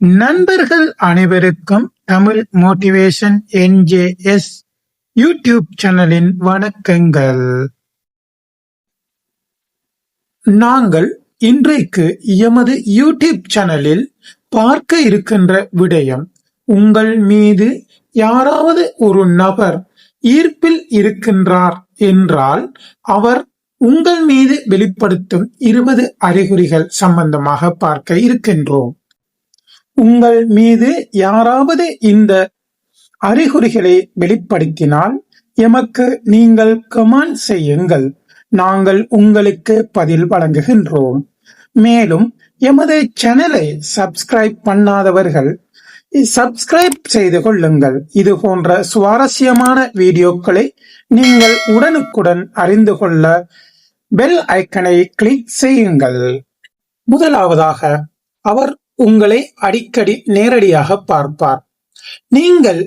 நண்பர்கள் அனைவருக்கும் Tamil motivation என்ஜேஎஸ் YouTube சேனலின் வணக்கங்கள். நாங்கள் இன்றைக்கு எமது யூடியூப் சேனலில் பார்க்க இருக்கின்ற விடயம் உங்கள் மீது யாராவது ஒரு நபர் ஈர்ப்பில் இருக்கின்றார் என்றால் அவர் உங்கள் மீது வெளிப்படுத்தும் இருபது அறிகுறிகள் சம்பந்தமாக பார்க்க இருக்கின்றோம். உங்கள் மீது யாராவது இந்த அறிகுறிகளை வெளிப்படுத்தினால் எமக்கு நீங்கள் கமெண்ட் செய்யுங்கள். நாங்கள் உங்களுக்கு பதில் வழங்குகின்றோம். மேலும் எமது சேனலை சப்ஸ்கிரைப் பண்ணாதவர்கள் சப்ஸ்கிரைப் செய்து கொள்ளுங்கள். இது போன்ற சுவாரஸ்யமான வீடியோக்களை நீங்கள் உடனுக்குடன் அறிந்து கொள்ள பெல் ஐக்கனை கிளிக் செய்யுங்கள். முதலாவதாக அவர் உங்களை அடிக்கடி நேரடியாக பார்ப்பார். நீங்கள்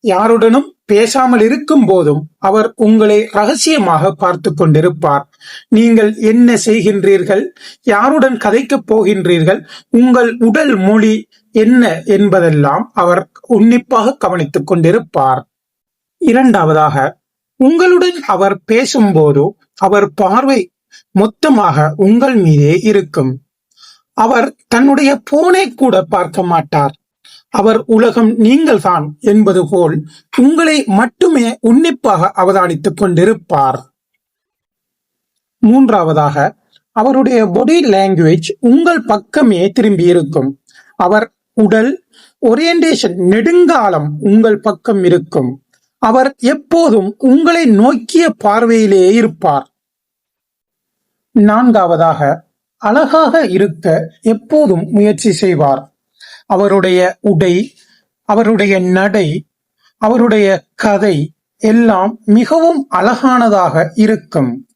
யாருடனும் பேசாமல் இருக்கும் போதும் அவர் உங்களை ரகசியமாக பார்த்து கொண்டிருப்பார். நீங்கள் என்ன செய்கின்றீர்கள்? யாருடன் கதைக்கப் போகின்றீர்கள்? உங்கள் உடல் மொழி என்ன என்பதெல்லாம் அவர் உன்னிப்பாக கவனித்துக் கொண்டிருப்பார். இரண்டாவதாக உங்களுடன் அவர் பேசும்போது அவர் பார்வை மொத்தமாக உங்கள் மீதே இருக்கும். அவர் தன்னுடைய போனை கூட பார்க்க மாட்டார். அவர் உலகம் நீங்கள் தான் என்பது போல் உங்களை மட்டுமே உன்னிப்பாக அவதானித்துக் கொண்டிருப்பார். மூன்றாவதாக அவருடைய பொடி லாங்குவேஜ் உங்கள் பக்கமே திரும்பி இருக்கும். அவர் உடல் ஓரியன்டேஷன் நெடுங்காலம் உங்கள் பக்கம் இருக்கும். அவர் எப்போதும் உங்களை நோக்கிய பார்வையிலே இருப்பார். நான்காவதாக அழகாக இருக்க எப்போதும் முயற்சி செய்வார். அவருடைய உடை அவருடைய நடை அவருடைய கதை எல்லாம் மிகவும் அழகானதாக இருக்கும்.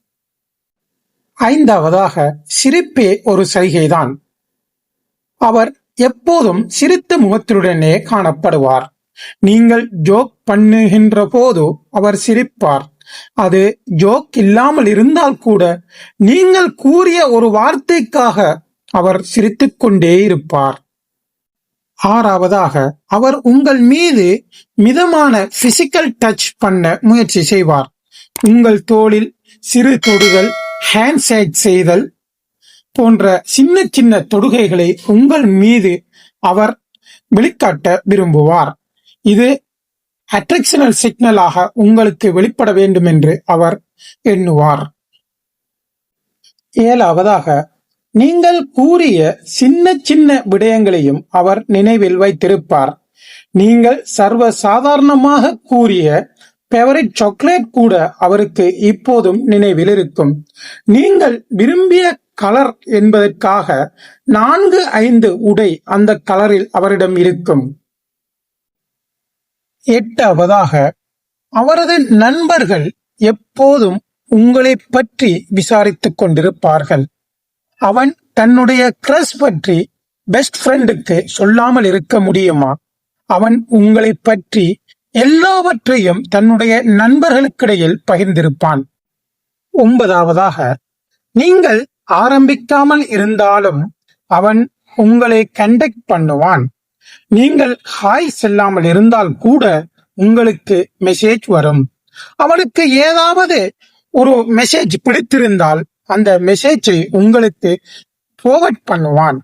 ஐந்தாவதாக சிரிப்பே ஒரு சைகைதான். அவர் எப்போதும் சிரித்த முகத்துடனே காணப்படுவார். நீங்கள் ஜோக் பண்ணுகின்ற போது அவர் சிரிப்பார். அது ஜோக் இல்லாமல் இருந்தால் கூட நீங்கள் கூறிய ஒரு வார்த்தைக்காக அவர் சிரித்துக் கொண்டே இருப்பார். ஆறாவதாக அவர் உங்கள் மீது மிதமான பிசிக்கல் டச் பண்ண முயற்சி செய்வார். உங்கள் தோளில் சிறு தொடுதல் ஹேண்ட் செய்தல் போன்ற சின்ன சின்ன தொடுகைகளை உங்கள் மீது அவர் வெளிக்காட்ட விரும்புவார். இது அட்ரிக்ஷனல் சிக்னலாக உங்களுக்கு வெளிப்பட வேண்டும் என்று அவர் எண்ணுவார். ஏழாவதாக நீங்கள் கூறிய சின்ன சின்ன விடயங்களையும் அவர் நினைவில் வைத்திருப்பார். நீங்கள் சர்வ சாதாரணமாக கூறிய பெவரிட் சாக்லேட் கூட அவருக்கு இப்போதும் நினைவில் இருக்கும். நீங்கள் விரும்பிய கலர் என்பதற்காக நான்கு ஐந்து உடை அந்த கலரில் அவரிடம் இருக்கும். எட்டாவதாக அவரது நண்பர்கள் எப்போதும் உங்களை பற்றி விசாரித்துக் கொண்டிருப்பார்கள். அவன் தன்னுடைய கிரஸ் பற்றி பெஸ்ட் ஃப்ரெண்டுக்கு சொல்லாமல் இருக்க முடியுமா? அவன் உங்களை பற்றி எல்லாவற்றையும் தன்னுடைய நண்பர்களுக்கிடையில் பகிர்ந்திருப்பான். ஒன்பதாவதாக நீங்கள் ஆரம்பிக்காமல் இருந்தாலும் அவன் உங்களை கண்டக்ட் பண்ணுவான். நீங்கள் ஹாய் செல்லாமல் இருந்தால் கூட உங்களுக்கு மெசேஜ் வரும். அவனுக்கு ஏதாவது ஒரு மெசேஜ் பிடித்திருந்தால் அந்த மெசேஜை உங்களுக்கு போவர்ட் பண்ணுவான்.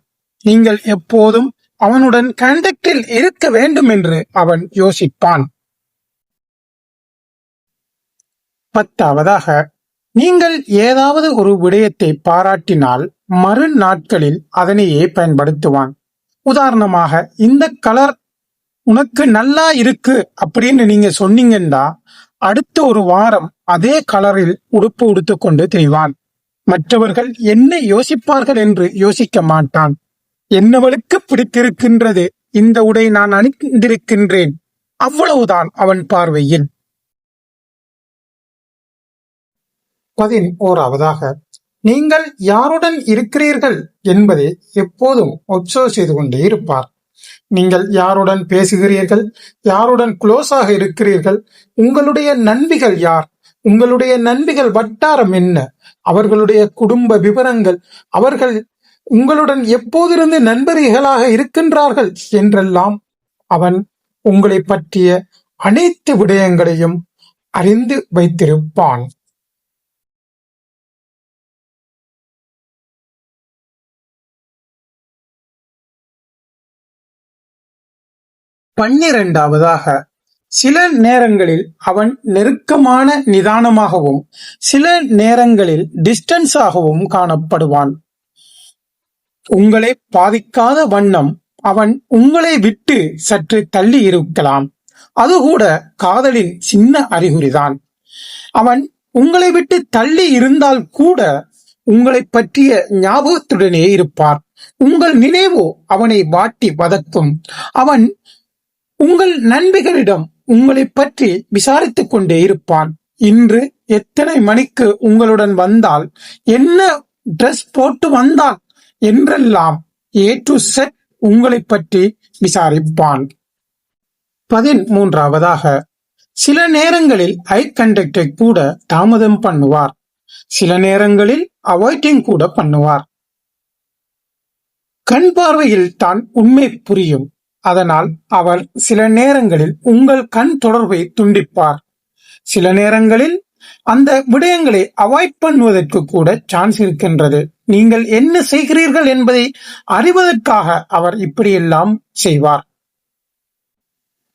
நீங்கள் எப்போதும் அவனுடன் கண்டக்டில் இருக்க வேண்டும் என்று அவன் யோசிப்பான். பத்தாவதாக நீங்கள் ஏதாவது ஒரு விடயத்தை பாராட்டினால் மறு நாட்களில் அதனையே பயன்படுத்துவான். உதாரணமாக இந்த கலர் உனக்கு நல்லா இருக்கு அப்படின்னு நீங்க சொன்னீங்கன்னா அடுத்த ஒரு வாரம் அதே கலரில் உடுப்பு உடுத்துக்கொண்டு திரிவான். மற்றவர்கள் என்ன யோசிப்பார்கள் என்று யோசிக்க மாட்டான். என்னவளுக்கு பிடித்திருக்கின்றது? இந்த உடை நான் அணிந்திருக்கின்றேன். அவ்வளவுதான் அவன் பார்வையில். பதினோராவதாக நீங்கள் யாருடன் இருக்கிறீர்கள் என்பதை எப்போதும் ஒப்சர்வ் செய்து கொண்டே இருப்பார். நீங்கள் யாருடன் பேசுகிறீர்கள் யாருடன் குளோஸாக இருக்கிறீர்கள் உங்களுடைய நண்பிகள் யார் உங்களுடைய நண்பிகள் வட்டாரம் என்ன அவர்களுடைய குடும்ப விவரங்கள் அவர்கள் உங்களுடன் எப்போதிருந்து நண்பர்களாக இருக்கின்றார்கள் என்றெல்லாம் அவன் உங்களை பற்றிய அனைத்து விடயங்களையும் அறிந்து வைத்திருப்பான். பன்னிரண்டாவதாக சில நேரங்களில் அவன் நெருக்கமான நிதானமாகவும் சில நேரங்களில் டிஸ்டன்ஸாகவும் காணப்படுவான். உங்களை பாதிக்காத வண்ணம் அவன் உங்களை விட்டு சற்று தள்ளி இருக்கலாம். அது கூட காதலின் சின்ன அறிகுறிதான். அவன் உங்களை விட்டு தள்ளி இருந்தால் கூட உங்களை பற்றிய ஞாபகத்துடனே இருப்பார். உங்கள் நினைவோ அவனை வாட்டி வதக்கும். அவன் உங்கள் நண்பிகளிடம் உங்களை பற்றி விசாரித்துக் கொண்டே இருப்பான். இன்று எத்தனை மணிக்கு உங்களுடன் வந்தால் என்ன ட்ரெஸ் போட்டு வந்தால் என்றெல்லாம் ஏ டு செட் உங்களை பற்றி விசாரிப்பான். பதிமூன்றாவதாக சில நேரங்களில் ஐ கண்டக்டை கூட தாமதம் பண்ணுவார். சில நேரங்களில் அவாய்டிங் கூட பண்ணுவார். கண் பார்வையில் தான் உண்மை புரியும். அதனால் அவர் சில நேரங்களில் உங்கள் கண் தொடர்பை துண்டிப்பார். சில நேரங்களில் அந்த விடயங்களை அவாய்ட் பண்ணுவதற்கு கூட சான்ஸ் இருக்கின்றது. நீங்கள் என்ன செய்கிறீர்கள் என்பதை அறிவதற்காக அவர் இப்படியெல்லாம் செய்வார்.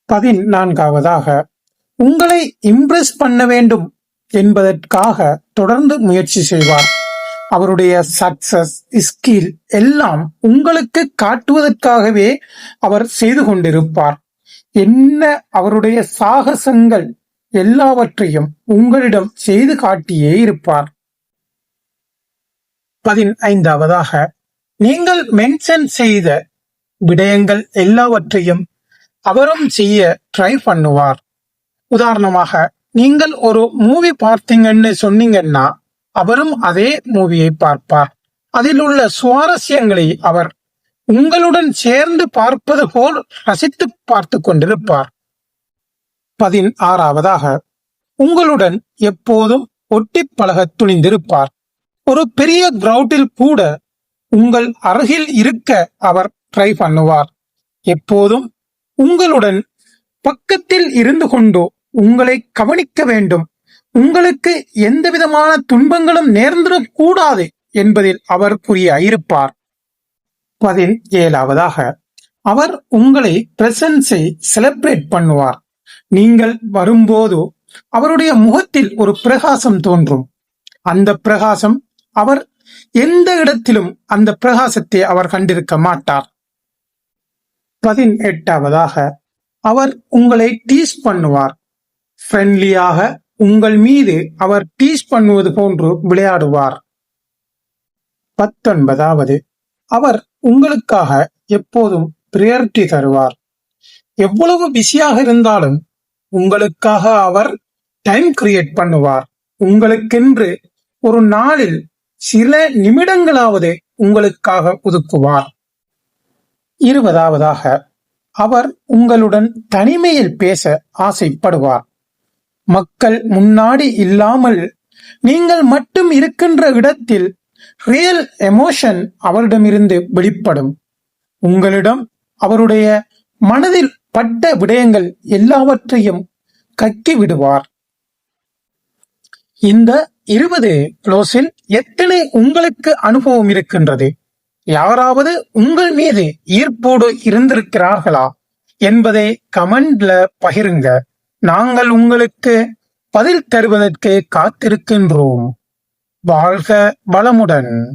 பதினான்காவதாக உங்களை இம்ப்ரெஸ் பண்ண வேண்டும் என்பதற்காக தொடர்ந்து முயற்சி செய்வார். அவருடைய சக்சஸ் ஸ்கில் எல்லாம் உங்களுக்கு காட்டுவதற்காகவே அவர் செய்து கொண்டிருப்பார். என்ன அவருடைய சாகசங்கள் எல்லாவற்றையும் உங்களிடம் செய்து காட்டியே இருப்பார். பதினைந்தாவதாக நீங்கள் மென்ஷன் செய்த விடயங்கள் எல்லாவற்றையும் அவரும் செய்ய ட்ரை பண்ணுவார். உதாரணமாக நீங்கள் ஒரு மூவி பார்த்தீங்கன்னு சொன்னீங்கன்னா அவரும் அதே மூவியை பார்ப்பார் அதில் உள்ள சுவாரஸ்யங்களை அவர் உங்களுடன் சேர்ந்து பார்ப்பது போல் ரசித்து பார்த்து கொண்டிருப்பார். பதினாறாவதாக உங்களுடன் எப்போதும் ஒட்டி பழக துணிந்திருப்பார். ஒரு பெரிய கிரவுண்டில் கூட உங்கள் அருகில் இருக்க அவர் ட்ரை பண்ணுவார். எப்போதும் உங்களுடன் பக்கத்தில் இருந்து கொண்டோ உங்களை கவனிக்க வேண்டும். உங்களுக்கு எந்த விதமான துன்பங்களும் நேர்ந்திடக் கூடாது என்பதில் அவர் புரிய இருப்பார். பதில் ஏழாவதாக அவர் உங்களை பிரசன்ஸை செலிப்ரேட் பண்ணுவார். நீங்கள் வரும்போது அவருடைய முகத்தில் ஒரு பிரகாசம் தோன்றும். அந்த பிரகாசம் அவர் எந்த இடத்திலும் அந்த பிரகாசத்தை அவர் கண்டிருக்க மாட்டார். பதினெட்டாவதாக அவர் உங்களை டீஸ் பண்ணுவார். ஃப்ரெண்ட்லியாக உங்கள் மீது அவர் டீஸ் பண்ணுவது போன்று விளையாடுவார். பத்தொன்பதாவது. அவர் உங்களுக்காக எப்போதும் பிரியாரிட்டி தருவார். எவ்வளவு பிஸியாக இருந்தாலும் உங்களுக்காக அவர் டைம் கிரியேட் பண்ணுவார். உங்களுக்கென்று ஒரு நாளில் சில நிமிடங்களாவது உங்களுக்காக ஒதுக்குவார். இருபதாவதாக. அவர் உங்களுடன் தனிமையில் பேச ஆசைப்படுவார். மக்கள் முன்னாடி இல்லாமல் நீங்கள் மட்டும் இருக்கின்ற இடத்தில் ரியல் எமோஷன் அவரிடமிருந்து வெளிப்படும். உங்களிடம் அவருடைய மனதில் பட்ட விடயங்கள் எல்லாவற்றையும் கக்கி விடுவார். இந்த இருபது க்ளோஸில் எத்தனை உங்களுக்கு அனுபவம் இருக்கின்றது? யாராவது உங்கள் மீது ஈர்ப்போடு இருந்திருக்கிறார்களா? என்பதை கமெண்ட்ல பகிருங்க. நாங்கள் உங்களுக்கு பதில் தருவதற்கு காத்திருக்கின்றோம். வாழ்க வளமுடன்.